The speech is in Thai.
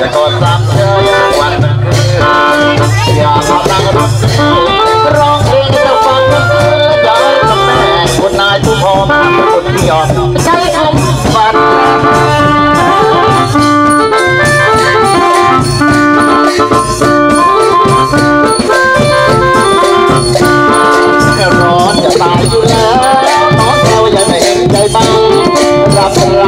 จะกดสามเชิญวันนั้คืออย่ามาตั้งรถรองเพลงจะฟังย้ายกับแม่คุนายทุกพอมาคุณที่ยอมใช้คำฟันร้อนจะตายอยู่แล้วน้องแก้วยัญ่เหนใจบ้างรับรั